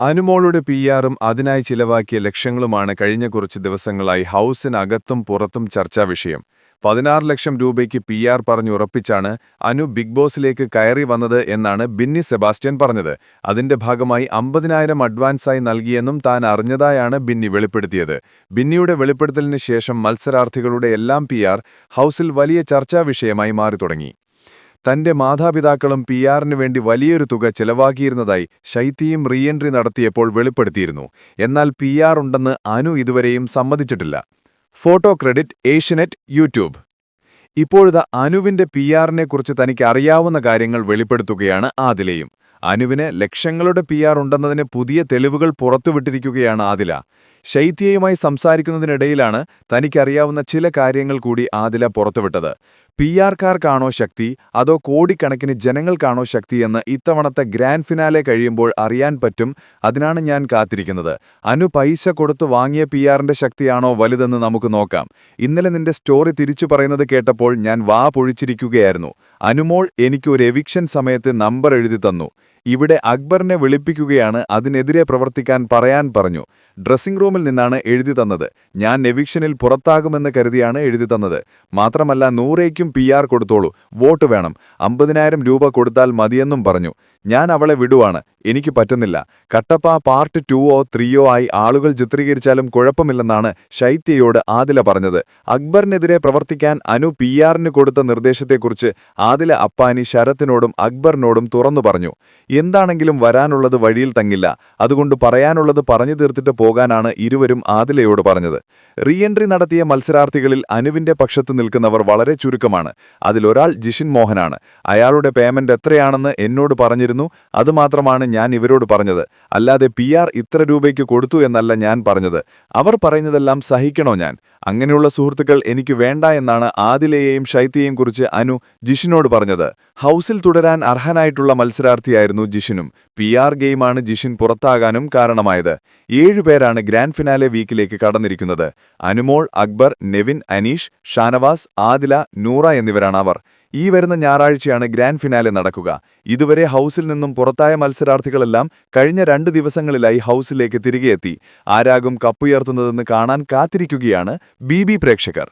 അനുമോളുടെ പി ആറും അതിനായി ചിലവാക്കിയ ലക്ഷങ്ങളുമാണ് കഴിഞ്ഞ കുറച്ച് ദിവസങ്ങളായി ഹൗസിനകത്തും പുറത്തും ചർച്ചാ വിഷയം. പതിനാറ് ലക്ഷം രൂപയ്ക്ക് പി ആർ പറഞ്ഞുറപ്പിച്ചാണ് അനു ബിഗ് ബോസിലേക്ക് കയറി വന്നത് എന്നാണ് ബിന്നി സെബാസ്റ്റ്യൻ പറഞ്ഞത്. അതിന്റെ ഭാഗമായി അമ്പതിനായിരം അഡ്വാൻസായി നൽകിയെന്നും താൻ അറിഞ്ഞതായാണ് ബിന്നി വെളിപ്പെടുത്തിയത്. ബിന്നിയുടെ വെളിപ്പെടുത്തലിന് ശേഷം മത്സരാർത്ഥികളുടെ എല്ലാം പി ഹൗസിൽ വലിയ ചർച്ചാ വിഷയമായി മാറി തുടങ്ങി തന്റെ മാതാപിതാക്കളും പി ആറിനു വേണ്ടി വലിയൊരു തുക ചെലവാക്കിയിരുന്നതായി ശൈത്യയും റീഎൻട്രി നടത്തിയപ്പോൾ വെളിപ്പെടുത്തിയിരുന്നു. എന്നാൽ പി ആർ ഉണ്ടെന്ന് അനു ഇതുവരെയും സമ്മതിച്ചിട്ടില്ല. Photo credit Asianet YouTube. ഇപ്പോഴത്തെ അനുവിന്റെ പി ആറിനെക്കുറിച്ച് തനിക്ക് അറിയാവുന്ന കാര്യങ്ങൾ വെളിപ്പെടുത്തുകയാണ് ആദിലയും. അനുവിന് ലക്ഷങ്ങളുടെ പി ആർ ഉണ്ടെന്നതിന് പുതിയ തെളിവുകൾ പുറത്തുവിട്ടിരിക്കുകയാണ് ആദില. ശൈത്യയുമായി സംസാരിക്കുന്നതിനിടയിലാണ് തനിക്കറിയാവുന്ന ചില കാര്യങ്ങൾ കൂടി ആദില പുറത്തുവിട്ടത്. പി ആർക്കാർക്കാണോ ശക്തി? അതോ കോടിക്കണക്കിന് ജനങ്ങൾക്കാണോ ശക്തി എന്ന് ഇത്തവണത്തെ ഗ്രാൻഡ് ഫിനാലെ കഴിയുമ്പോൾ അറിയാൻ പറ്റും. അതിനാണ് ഞാൻ കാത്തിരിക്കുന്നത്. അനു പൈസ കൊടുത്തു വാങ്ങിയ പി ആറിന്റെ ശക്തിയാണോ വലുതെന്ന് നമുക്ക് നോക്കാം. ഇന്നലെ നിന്റെ സ്റ്റോറി തിരിച്ചു പറയുന്നത് കേട്ടപ്പോൾ ഞാൻ വാ പൊഴിച്ചിരിക്കുകയായിരുന്നു. അനുമോൾ എനിക്ക് ഒരു എവിക്ഷൻ സമയത്ത് നമ്പർ എഴുതി തന്നു. ഇവിടെ അക്ബറിനെ വിളിപ്പിക്കുകയാണ് അതിനെതിരെ പ്രവർത്തിക്കാൻ പറയാൻ പറഞ്ഞു. ഡ്രസ്സിംഗ് റൂമിൽ നിന്നാണ് എഴുതി തന്നത്. ഞാൻ എവിക്ഷനിൽ പുറത്താകുമെന്ന് കരുതിയാണ് എഴുതി തന്നത്. മാത്രമല്ല നൂറേക്കും പി കൊടുത്തോളൂ. വോട്ട് വേണം. അമ്പതിനായിരം രൂപ കൊടുത്താൽ മതിയെന്നും പറഞ്ഞു. ഞാൻ അവളെ വിടുവാണ്. എനിക്ക് പറ്റുന്നില്ല. കട്ടപ്പ പാർട്ട് ടുവോ ത്രീയോ ആയി ആളുകൾ ചിത്രീകരിച്ചാലും കുഴപ്പമില്ലെന്നാണ് ശൈത്യയോട് ആദില പറഞ്ഞത്. അക്ബറിനെതിരെ പ്രവർത്തിക്കാൻ അനു പി ആറിന് കൊടുത്ത നിർദ്ദേശത്തെക്കുറിച്ച് ആദില അപ്പാനി ശരത്തിനോടും അക്ബറിനോടും തുറന്നു പറഞ്ഞു. എന്താണെങ്കിലും വരാനുള്ളത് വഴിയിൽ തങ്ങില്ല. അതുകൊണ്ട് പറയാനുള്ളത് പറഞ്ഞു തീർത്തിട്ട് പോകാനാണ് ഇരുവരും ആദിലയോട് പറഞ്ഞത്. റീഎൻട്രി നടത്തിയ മത്സരാർത്ഥികളിൽ അനുവിന്റെ പക്ഷത്ത് നിൽക്കുന്നവർ വളരെ ചുരുക്കമാണ്. അതിലൊരാൾ ജിഷിൻ മോഹനാണ്. അയാളുടെ പേയ്മെന്റ് എത്രയാണെന്ന് എന്നോട് പറഞ്ഞിരുന്നു. അതുമാത്രമാണ് ഞാൻ ഇവരോട് പറഞ്ഞത്. അല്ലാതെ പി ഇത്ര രൂപയ്ക്ക് കൊടുത്തു എന്നല്ല ഞാൻ പറഞ്ഞത്. അവർ പറയുന്നതെല്ലാം സഹിക്കണോ ഞാൻ? അങ്ങനെയുള്ള സുഹൃത്തുക്കൾ എനിക്ക് വേണ്ട എന്നാണ് ആദിലയെയും ശൈത്യയെയും കുറിച്ച് അനു ജിഷിനോട് പറഞ്ഞത്. ഹൗസിൽ തുടരാൻ അർഹനായിട്ടുള്ള മത്സരാർത്ഥിയായിരുന്നു ജിഷിനും. പി ആർ ഗെയിമാണ് ജിഷിൻ പുറത്താകാനും കാരണമായത്. ഏഴുപേരാണ് ഗ്രാൻഡ് ഫിനാലെ വീക്കിലേക്ക് കടന്നിരിക്കുന്നത്. അനുമോൾ അക്ബർ നെവിൻ അനീഷ് ഷാനവാസ് ആദില നൂറ എന്നിവരാണ് അവർ. ഈ വരുന്ന ഞായറാഴ്ചയാണ് ഗ്രാൻഡ് ഫിനാലെ നടക്കുക. ഇതുവരെ ഹൗസിൽ നിന്നും പുറത്തായ മത്സരാർത്ഥികളെല്ലാം കഴിഞ്ഞ രണ്ട് ദിവസങ്ങളിലായി ഹൗസിലേക്ക് തിരികെയെത്തി. ആരാകും കപ്പുയർത്തുന്നതെന്ന് കാണാൻ കാത്തിരിക്കുകയാണ് ബി പ്രേക്ഷകർ.